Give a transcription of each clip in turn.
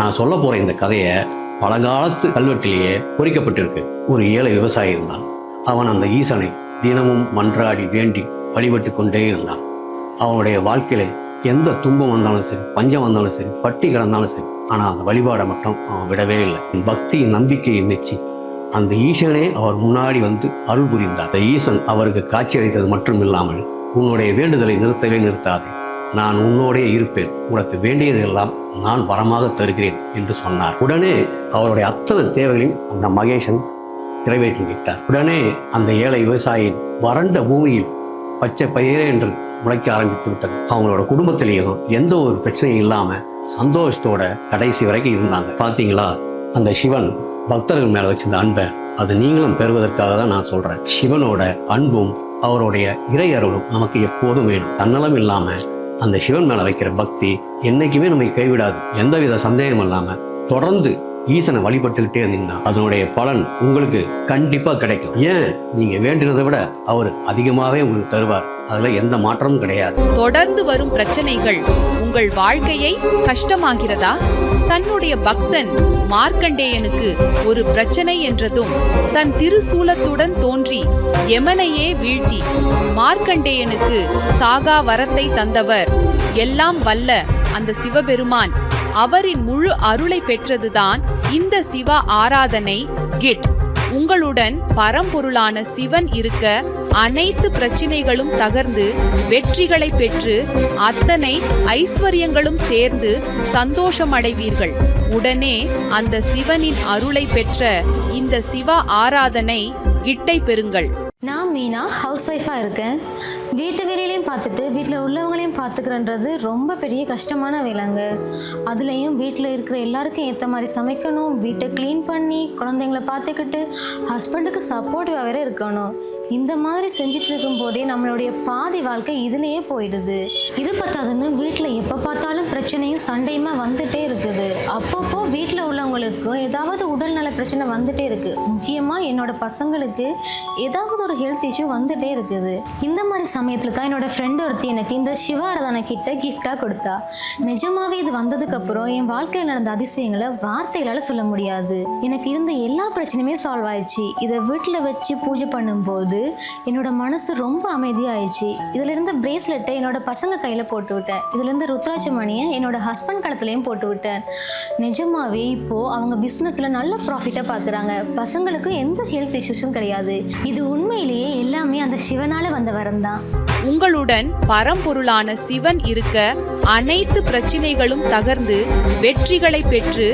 நான் சொல்ல போற இந்த கதையை பழங்காலத்து கல்வெட்டிலேயே பொறிக்கப்பட்டிருக்கு. ஒரு ஏழை விவசாயி இருந்தான். அவன் அந்த ஈசனை தினமும் மன்றாடி வேண்டி வழிபட்டு கொண்டே இருந்தான். அவனுடைய வாழ்க்கையில எந்த துன்பம் வந்தாலும் சரி பஞ்சம் வந்தாலும் சரி பட்டி கிடந்தாலும் சரி ஆனால் அந்த வழிபாடை மட்டும் அவன் விடவே இல்லை. பக்தி நம்பிக்கையை மெச்சி அந்த ஈசனே அவர் முன்னாடி வந்து அருள் புரிந்தார். அந்த ஈசன் அவருக்கு காட்சி அளித்தது மட்டும் இல்லாமல் உன்னுடைய வேண்டுதலை நிறுத்தவே நிறுத்தாதே. நான் உன்னோடே இருப்பேன். உனக்கு வேண்டியதெல்லாம் நான் வரமாக தருகிறேன் என்று சொன்னார். உடனே அவருடைய அத்தனை தேவைகளையும் அந்த மகேஷன் நிறைவேற்றி வைத்தார். உடனே அந்த ஏழை விவசாயியின் வறண்ட பூமியில் பச்சை பயிரே என்று முளைக்க ஆரம்பித்து விட்டது. அவங்களோட குடும்பத்திலேயும் எந்த ஒரு பிரச்சனையும் இல்லாம சந்தோஷத்தோட கடைசி வரைக்கும் இருந்தாங்க. பாத்தீங்களா? அந்த சிவன் பக்தர்கள் மேல வச்சிருந்த அன்பை அது நீங்களும் பெறுவதற்காக தான் நான் சொல்றேன். சிவனோட அன்பும் அவருடைய இறை அருளும் நமக்கு எப்போதும் வேணும். தன்னலம் இல்லாமல் அந்த சிவன் மேலே வைக்கிற பக்தி என்றைக்குமே நம்மை கைவிடாது. எந்தவித சந்தேகம் இல்லாமல் தொடர்ந்து ஈசனை வழிபட்டுக்கிட்டே இருந்தீங்கன்னா அதனுடைய பலன் உங்களுக்கு கண்டிப்பாக கிடைக்கும். ஏன்? நீங்கள் வேண்டினதை விட அவர் அதிகமாகவே உங்களுக்கு தருவார். அதுல எந்த மாற்றமும் கிடையாது. தொடர்ந்து வரும் பிரச்சனைகள் உங்கள் வாழ்க்கையை கஷ்டமாகிறதா? தன்னுடைய பக்தன் மார்க்கண்டேயனுக்கு ஒரு பிரச்சனை என்றதும் தன் திருசூலத்துடன் தோன்றி யமனையே வீழ்த்தி மார்க்கண்டேயனுக்கு சாகா வரத்தை தந்தவர் எல்லாம் வல்ல அந்த சிவபெருமான். அவரின் முழு அருளை பெற்றதுதான் இந்த சிவ ஆராதனை கிட். உங்களுடன் பரம்பொருளான சிவன் இருக்க அனைத்து பிரச்சினைகளும் தகர்ந்து வெற்றிகளை பெற்று அத்தனை ஐஸ்வர்யங்களும் சேர்ந்து சந்தோஷமடைவீர்கள். உடனே அந்த சிவனின் அருளை பெற்ற இந்த சிவ ஆராதனை கிட்டை பெறுங்கள். மீனா ஹவுஸ் ஒய்ஃபாக இருக்கேன். வீட்டு வேலையிலையும் பார்த்துட்டு வீட்டில் உள்ளவங்களையும் பார்த்துக்கிறன்றது ரொம்ப பெரிய கஷ்டமான வேலைங்க. அதுலேயும் வீட்டில் இருக்கிற எல்லாருக்கும் ஏற்ற மாதிரி சமைக்கணும் வீட்டை க்ளீன் பண்ணி குழந்தைங்கள பார்த்துக்கிட்டு ஹஸ்பண்டுக்கு சப்போர்ட்டிவாக வேற இருக்கணும். இந்த மாதிரி செஞ்சுட்டு இருக்கும் போதே நம்மளுடைய பாதி வாழ்க்கை இதுலேயே போயிடுது. இது பத்தாதுன்னு வீட்டில் எப்போ பார்த்தாலும் பிரச்சனையும் சண்டையுமா வந்துட்டே இருக்குது. அப்பப்போ வீட்டில் உள்ளவங்களுக்கும் ஏதாவது உடல்நல பிரச்சனை வந்துட்டே இருக்கு. முக்கியமாக என்னோட பசங்களுக்கு ஏதாவது ஒரு ஹெல்த் இஷ்யூ வந்துட்டே இருக்குது. இந்த மாதிரி சமயத்தில் தான் என்னோட ஃப்ரெண்டு ஒருத்தி எனக்கு இந்த சிவாரதனை கிட்ட கிஃப்டாக கொடுத்தா. நிஜமாவே இது வந்ததுக்கப்புறம் என் வாழ்க்கையில் நடந்த அதிசயங்களை வார்த்தைகளால் சொல்ல முடியாது. எனக்கு இருந்த எல்லா பிரச்சனையுமே சால்வ் ஆயிடுச்சு. இதை வீட்டில் வச்சு பூஜை பண்ணும்போது என்னோட மனசு ரொம்ப அமைதியாயிடுச்சு. இதுல இருந்த பிரேஸ்லெட்டை என்னோட பசங்க கையில் போட்டு விட்டேன். இதுல இருந்து ருத்ராட்ச மணியை என்னோட ஹஸ்பண்ட் கழுத்துலையும் போட்டு விட்டேன். நிஜமாவே இப்போ அவங்க பிஸ்னஸில் நல்ல ப்ராஃபிட்டாக பார்க்குறாங்க பசங்களுக்கும் எந்த ஹெல்த் இஷ்யூஸும் கிடையாது. இது உண்மையிலேயே எல்லாமே அந்த சிவனால வந்த வரம் தான் உங்களுடன் பரம்பொருளான சிவன் இருக்க அனைத்து பிரச்சினைகளும் தகர்ந்து வெற்றிகளை பெற்று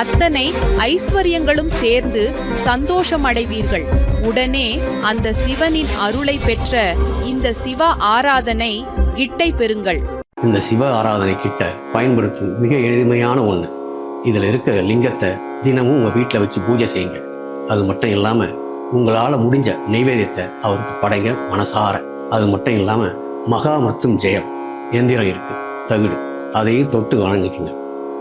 அத்தனை ஐஸ்வர்யங்களும் சேர்ந்து சந்தோஷமடைவீர்கள். உடனே அந்த சிவனின் அருளை பெற்ற இந்த சிவ ஆராதனை கிட்டை பெறுங்கள். இந்த சிவ ஆராதனை கிட்ட பயன்படுத்தும் மிக எளிமையான ஒன்று இதில் இருக்கிற லிங்கத்தை தினமும் உங்கள் வீட்டில் வச்சு பூஜை செய்யுங்க. அது மட்டும் இல்லாமல் உங்களால் முடிஞ்ச நைவேத்தியத்தை அவருக்கு படைங்க மனசார. அது மட்டும் இல்லாமல் மகாமிருத்தும் ஜெயம். எந்திரம் இருக்கு. தகுடு. அதையும் தொட்டு வணங்கிக்கங்க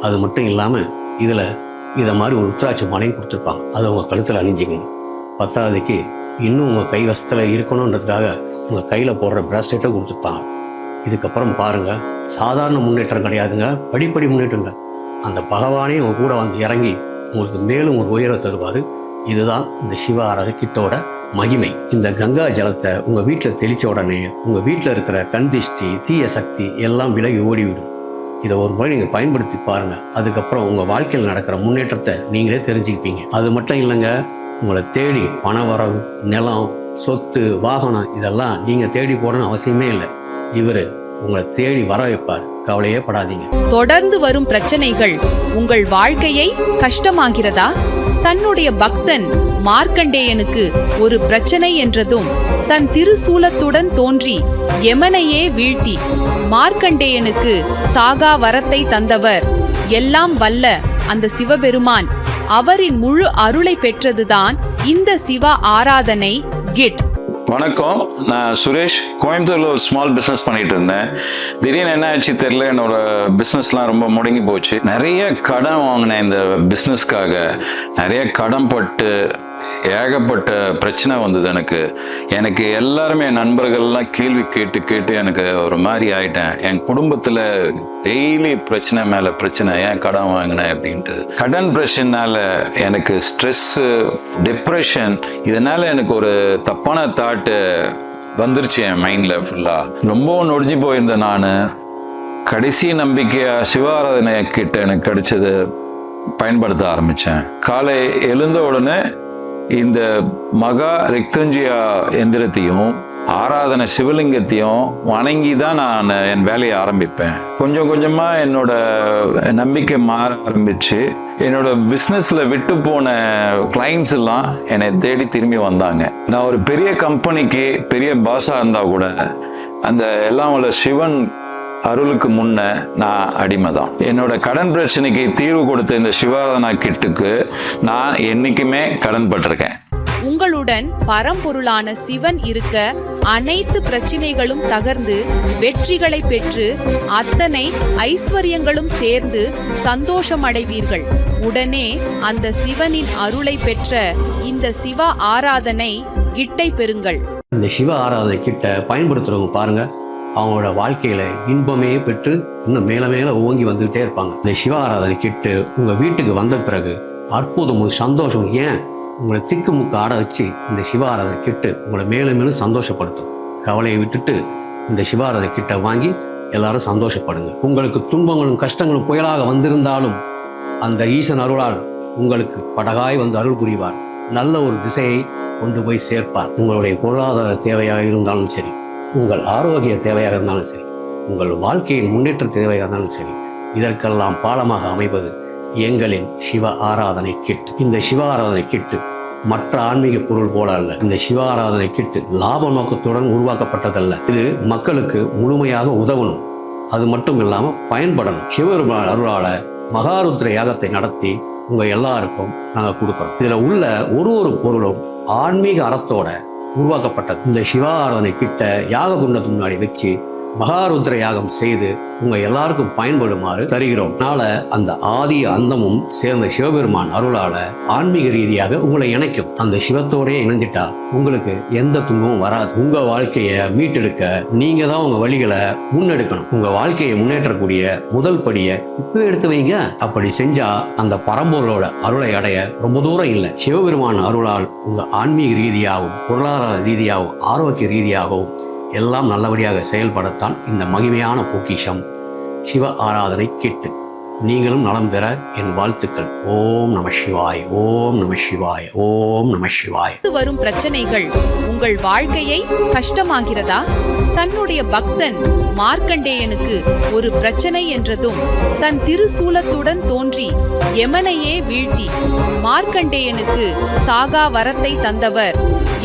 அது மட்டும் இல்லாமல் இதில் இதை மாதிரி ஒரு உத்திராட்சி மனையும் கொடுத்துருப்பாங்க. அதை உங்கள் கழுத்தில் அணிஞ்சிக்கணும். பத்தாவதுக்கு இன்னும் உங்கள் கைவசத்தில் இருக்கணுன்றதுக்காக உங்கள் கையில் போடுற பிராஸ்லெட்டை கொடுத்துருப்பாங்க. இதுக்கப்புறம் பாருங்கள் சாதாரண முன்னேற்றம் கிடையாதுங்க. படிப்படி முன்னேற்றங்க. அந்த பகவானே உங்க கூட வந்து இறங்கி உங்களுக்கு மேலும் ஒரு உயரம் தருவார். இதுதான் இந்த சிவ ஆராதக்கிட்டோட மகிமை. இந்த கங்கா ஜலத்தை உங்க வீட்டில் தெளிச்ச உடனே உங்க வீட்டில் இருக்கிற கண் திஷ்டி தீய சக்தி எல்லாம் விலகி ஓடிவிடும். இதை ஒரு முறை நீங்கள் பயன்படுத்தி பாருங்க. அதுக்கப்புறம் உங்க வாழ்க்கையில் நடக்கிற முன்னேற்றத்தை நீங்களே தெரிஞ்சுக்கிப்பீங்க. அது மட்டும் இல்லைங்க உங்களை தேடி பண வரவு நிலம் சொத்து வாகனம் இதெல்லாம் நீங்கள் தேடி போடணும்னு அவசியமே இல்லை. இவர் உங்களை தேடி வர வைப்பார். கவலையே படாதீங்க. தொடர்ந்து வரும் பிரச்சனைகள் உங்கள் வாழ்க்கையை கஷ்டமாகிறதா? தன்னுடைய பக்தன் மார்க்கண்டேயனுக்கு ஒரு பிரச்சனை என்றதும் தன் திருசூலத்துடன் தோன்றி யமனையே வீழ்த்தி மார்க்கண்டேயனுக்கு சாகா வரத்தை தந்தவர் எல்லாம் வல்ல அந்த சிவபெருமான். அவரின் முழு அருளை பெற்றதுதான் இந்த சிவ ஆராதனை கிட். வணக்கம். நான் சுரேஷ். கோயம்புத்தூரில் ஒரு ஸ்மால் பிஸ்னஸ் பண்ணிட்டு இருந்தேன். திடீர்னு என்ன ஆச்சு தெரில என்னோட பிஸ்னஸ்லாம் ரொம்ப முடங்கி போச்சு. நிறைய கடன் வாங்கினேன் இந்த பிஸ்னஸ்க்காக நிறைய கடன் பட்டு ஏகப்பட்ட பிரச்சனை வந்தது எனக்கு. எனக்கு எல்லாருமே என் நண்பர்கள்லாம் கேள்வி கேட்டு கேட்டு எனக்கு ஒரு மாதிரி ஆயிட்டேன். என் குடும்பத்தில் டெய்லி பிரச்சனை மேலே பிரச்சனை ஏன் கடன் வாங்கினேன் அப்படின்ட்டு. கடன் பிரச்சனைனால எனக்கு ஸ்ட்ரெஸ்ஸு டிப்ரெஷன் இதனால் எனக்கு ஒரு தப்பான தாட்டு வந்துருச்சு என் மைண்டில் ஃபுல்லாக ரொம்பவும் நொடிஞ்சு போயிருந்தேன் நான். கடைசி நம்பிக்கையாக சிவாராதனை கிட்ட எனக்கு கிடைச்சது பயன்படுத்த ஆரம்பித்தேன் காலை எழுந்த உடனே இந்த மகா ரிக்தஞ்சியா எந்திரத்தையும் ஆராதனை சிவலிங்கத்தையும் வணங்கி தான் நான் என் வேலையை ஆரம்பிப்பேன். கொஞ்சம் கொஞ்சமாக என்னோட நம்பிக்கை மாற ஆரம்பிச்சு என்னோட பிஸ்னஸில் விட்டு போன கிளைண்ட்ஸ் எல்லாம் என்னை தேடி திரும்பி வந்தாங்க. நான் ஒரு பெரிய கம்பெனிக்கு பெரிய பாஸாக இருந்தால் கூட அந்த எல்லாம் உள்ள சிவன் அருளுக்கு முன்ன நான் அடிமை தான் என்னோட கடன் பிரச்சனைக்கு தீர்வு கொடுத்த இந்த சிவாராதனா கிட்டுக்கு நான் என்னைக்குமே கடன் பட்டிருக்கேன். உங்களுடன் பரம்பொருளான சிவன் இருக்க அனைத்து பிரச்சினைகளும் தகர்ந்து வெற்றிகளை பெற்று அத்தனை ஐஸ்வர்யங்களும் சேர்ந்து சந்தோஷமடைவீர்கள். உடனே அந்த சிவனின் அருளை பெற்ற இந்த சிவ ஆராதனை கிட்டை பெறுங்கள். இந்த சிவ ஆராதனை கிட்ட பயன்படுத்துறவங்க பாருங்க. அவங்களோட வாழ்க்கையில இன்பமே பெற்று இன்னும் மேல மேல ஓங்கி வந்துகிட்டே இருப்பாங்க. இந்த சிவ ஆராதனை கிட்டு உங்க வீட்டுக்கு வந்த பிறகு அற்புதமும் சந்தோஷம் ஏன் உங்களை திக்கு முக்கு ஆட வச்சு இந்த சிவ ஆராதனை கிட்டு உங்களை மேலும் மேலும் சந்தோஷப்படுத்தும்? கவலையை விட்டுட்டு இந்த சிவ ஆராதனை கிட்ட வாங்கி எல்லாரும் சந்தோஷப்படுங்க. உங்களுக்கு துன்பங்களும் கஷ்டங்களும் புயலாக வந்திருந்தாலும் அந்த ஈசன் அருளால் உங்களுக்கு படகாய் வந்து அருள் புரிவார். நல்ல ஒரு திசையை கொண்டு போய் சேர்ப்பார். உங்களுடைய பொருளாதார தேவையாக இருந்தாலும் சரி. உங்கள் ஆரோக்கிய தேவையாக இருந்தாலும் சரி உங்கள் வாழ்க்கையின் முன்னேற்ற தேவையாக இருந்தாலும் சரி இதற்கெல்லாம் பாலமாக அமைவது எங்களின் சிவ ஆராதனை கிட். இந்த சிவ ஆராதனை கிட்டு மற்ற ஆன்மீக பொருள் போல அல்ல. இந்த சிவ ஆராதனை கிட்டு லாப நோக்கத்துடன் உருவாக்கப்பட்டதல்ல. இது மக்களுக்கு முழுமையாக உதவணும். அது மட்டும் இல்லாமல் பயன்படணும். சிவபெருமான் அருளால மகாருத்ர யாகத்தை நடத்தி உங்கள் எல்லாருக்கும் நாங்கள் கொடுக்குறோம். இதில் உள்ள ஒரு ஒரு பொருளும் ஆன்மீக அறத்தோட உருவாக்கப்பட்டது இந்த சிவ ஆராதனை கிட்ட யாக குண்டத்து முன்னாடி வச்சு மகாருத்ர யாகம் செய்து உங்க எல்லாருக்கும் பயன்படுமாறு தருகிறோம். அதனால அந்த ஆதி அந்தமும் சேர்ந்த சிவபெருமான் அருளால ஆன்மீக ரீதியாக உங்களை இணைக்கும். அந்த சிவத்தோடய இணைஞ்சிட்டா உங்களுக்கு எந்த துன்பமும் வராது. உங்க வாழ்க்கையை மீட்டெடுக்க நீங்க தான் உங்க வழிகளை முன்னெடுக்கணும். உங்க வாழ்க்கையை முன்னேற்றக்கூடிய முதல் படியை இப்போ எடுத்து வைங்க. அப்படி செஞ்சா அந்த பரம்பொருளோட அருளை அடைய ரொம்ப தூரம் இல்லை. சிவபெருமான் அருளால் உங்க ஆன்மீக ரீதியாகவும் பொருளாதார ரீதியாகவும் ஆரோக்கிய ரீதியாகவும் எல்லாம் நல்லபடியாக செயல்படத்தான் இந்த மகிமையான பொக்கிஷம். சிவ ஆராதனை கிட்டு நீங்களும் நலம் பெற என் வாழ்த்துக்கள். ஓம் நம சிவாய் ஓம் நம சிவாய் ஓம் நம சிவாய். வரும் பிரச்சனைகள் உங்கள் வாழ்க்கையை கஷ்டமாகிறதா? தன்னுடைய பக்தன் மார்க்கண்டேயனுக்கு ஒரு பிரச்சனை என்றதும் தன் திருசூலத்துடன் தோன்றி யமனையே வீழ்த்தி மார்க்கண்டேயனுக்கு சாகா வரத்தை தந்தவர்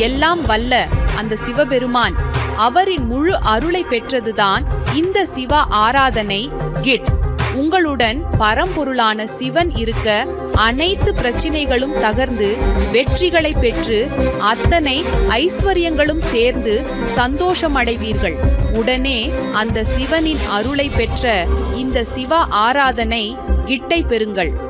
எல்லாம் வல்ல அந்த சிவபெருமான். அவரின் முழு அருளை பெற்றதுதான் இந்த சிவ ஆராதனை. கிட். உங்களுடன் பரம்பொருளான சிவன் இருக்க அனைத்து பிரச்சினைகளும் தகர்ந்து வெற்றிகளை பெற்று அத்தனை ஐஸ்வர்யங்களும் சேர்ந்து சந்தோஷமடைவீர்கள். உடனே அந்த சிவனின் அருளை பெற்ற இந்த சிவ ஆராதனை கிட்டை பெறுங்கள்.